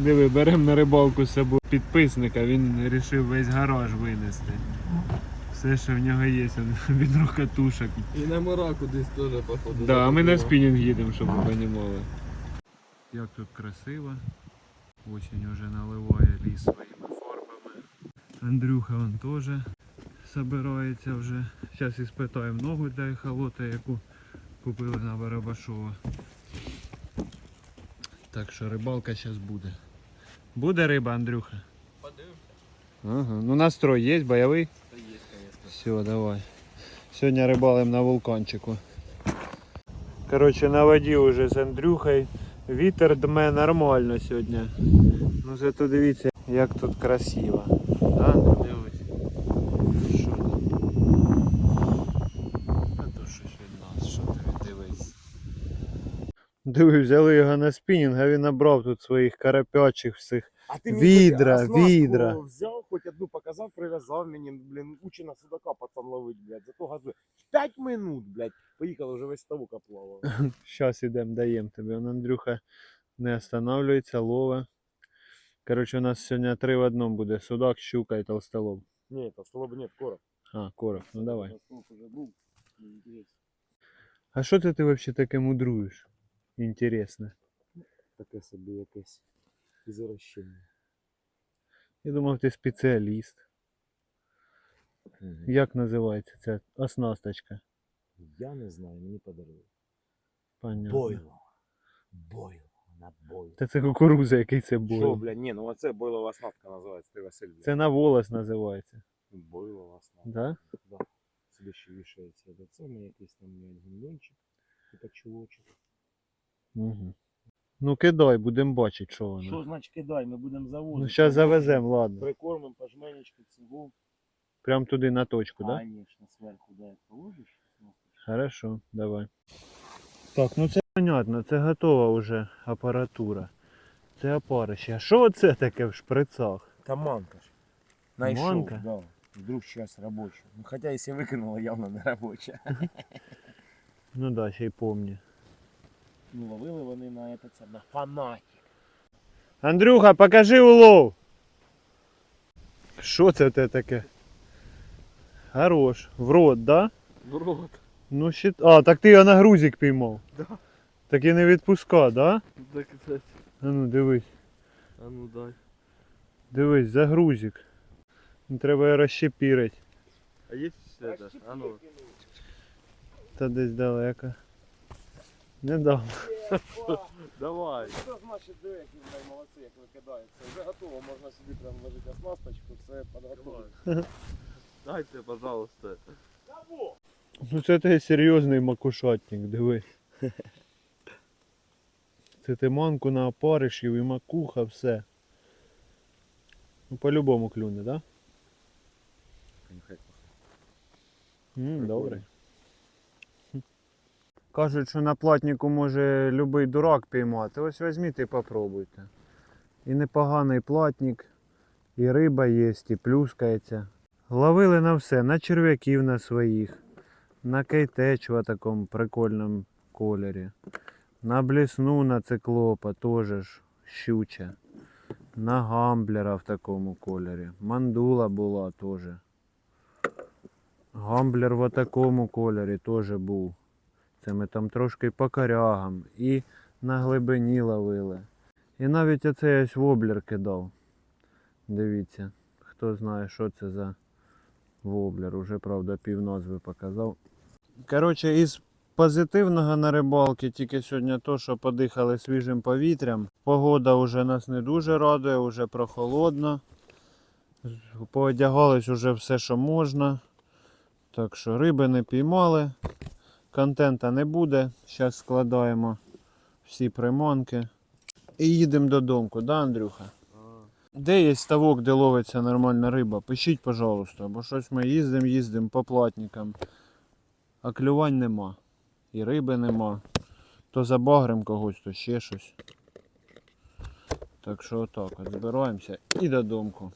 Диви, беремо на рибалку з собою підписника, він вирішив весь гараж винести. Все, що в нього є, він- він катушок. І на мира кудись теж походу. Да, а ми на спінінг їдемо, щоб ви розуміли. Як тут красиво. Осінь вже наливає ліс своїми фарбами. Андрюха он теж собирається вже. Зараз і спитаємо ногу для ехолота, яку купили на Барабашова. Так що рибалка зараз буде. Буде риба, Андрюха? Подивимося. Ага. Ну настрой є, бойовий? Та є, звісно. Все, давай. Сьогодні рибалим на вулканчику. Коротше, на воді вже з Андрюхою. Вітер дме нормально сьогодні. Ну зато дивіться, як тут красиво. Да? Дивись. Що там? А то щось від нас, що ти дивись. Диви, взяли його на спінінг, а він набрав тут своїх карапячих всіх. А ти Відра, хоч оснастку відра. взяв, хоч одну показав, прив'язав мені, блін, учи на судака пацан ловить, блядь, зато газує. П'ять минут, блядь, поїхали, вже весь ставок оплавав. Сейчас ідемо, даємо тобі. Он Андрюха не останавливається, лова. Коротше, у нас сьогодні три в одному буде. Судак, щука і толстолоб. Ні, то стало б нет, короб. А, короб, ну давай. Толстолоб уже був, неінтересно. А що це ти взагалі таке мудруєш? Інтересно. Таке собі якесь ізорощення. Я думав, ти спеціаліст. Як називається ця оснасточка? Я не знаю, мені подарили. Понятно. Бойло. Бойло. На бойло. Та це кукуруза, який це Що, бойл. блядь, ні, ну оце бойлова оснастка називається, ти Василь. блядь. Це на волос називається. Бойлова оснастка. Да? Да. Собі ще вішається до цього, якийсь там блядь, гумнончик, типа чулочок. Угу. Ну кидай, будемо бачити, що воно. Що значить кидай, ми будемо завозити. Ну зараз завеземо, ладно. Прикормимо пожменечку цього. Прям туди на точку, да? Конечно, зверху, да, положиш. Хорошо, давай. Так, ну це понятно, це готова вже апаратура. Це опарище. А що це таке в шприцах? Та манка ж. Найшов, Манка? да. Вдруг сейчас робоча. Ну, хотя если викинула, явно не робоча. Ну да, ще й помню. Ну, ловили вони на это, це, на фанатик. Андрюха, покажи улов. Що це те таке? Хорош. В рот, да? В рот. Ну щит. А, так ти його на грузик піймав. Да. Так і не відпуска, да? Так це. А ну дивись. А ну дай. Дивись, за грузик. Не треба його розщепірити. А є ще це? А ну. Та десь далеко. Не дав. Давай. Що значить, диви, які вони молодці, як викидається. Вже готово, можна собі прям ложити оснасточку, все підготовити. Дайте, пожалуйста. Ну це ти серйозний макушатник, дивись. Це ти манку на опаришів і макуха, все. Ну по-любому клюне, да? М, добре. Кажуть, що на платнику може любий дурак піймати. Ось візьміть і попробуйте. І непоганий платник, і риба є, і плюскається. Ловили на все, на черв'яків на своїх, на кейтеч в такому прикольному кольорі, на блісну на циклопа теж щуча, на гамблера в такому кольорі, мандула була теж. Гамблер в такому кольорі теж був. Це ми там трошки по корягам і на глибині ловили. І навіть оцей ось воблер кидав. Дивіться, хто знає, що це за воблер. Уже, правда, пів назви показав. Коротше, із позитивного на рибалки тільки сьогодні то, що подихали свіжим повітрям. Погода вже нас не дуже радує, вже прохолодно. Поодягались уже все, що можна. Так що риби не піймали. Контента не буде. Зараз складаємо всі приманки. І їдемо додому, да, Андрюха? Де є ставок, де ловиться нормальна риба? Пишіть, пожалуйста, бо щось ми їздимо, їздимо по платникам. А клювань нема. І риби нема. То забагрим когось, то ще щось. Так що отак от збираємося і додому.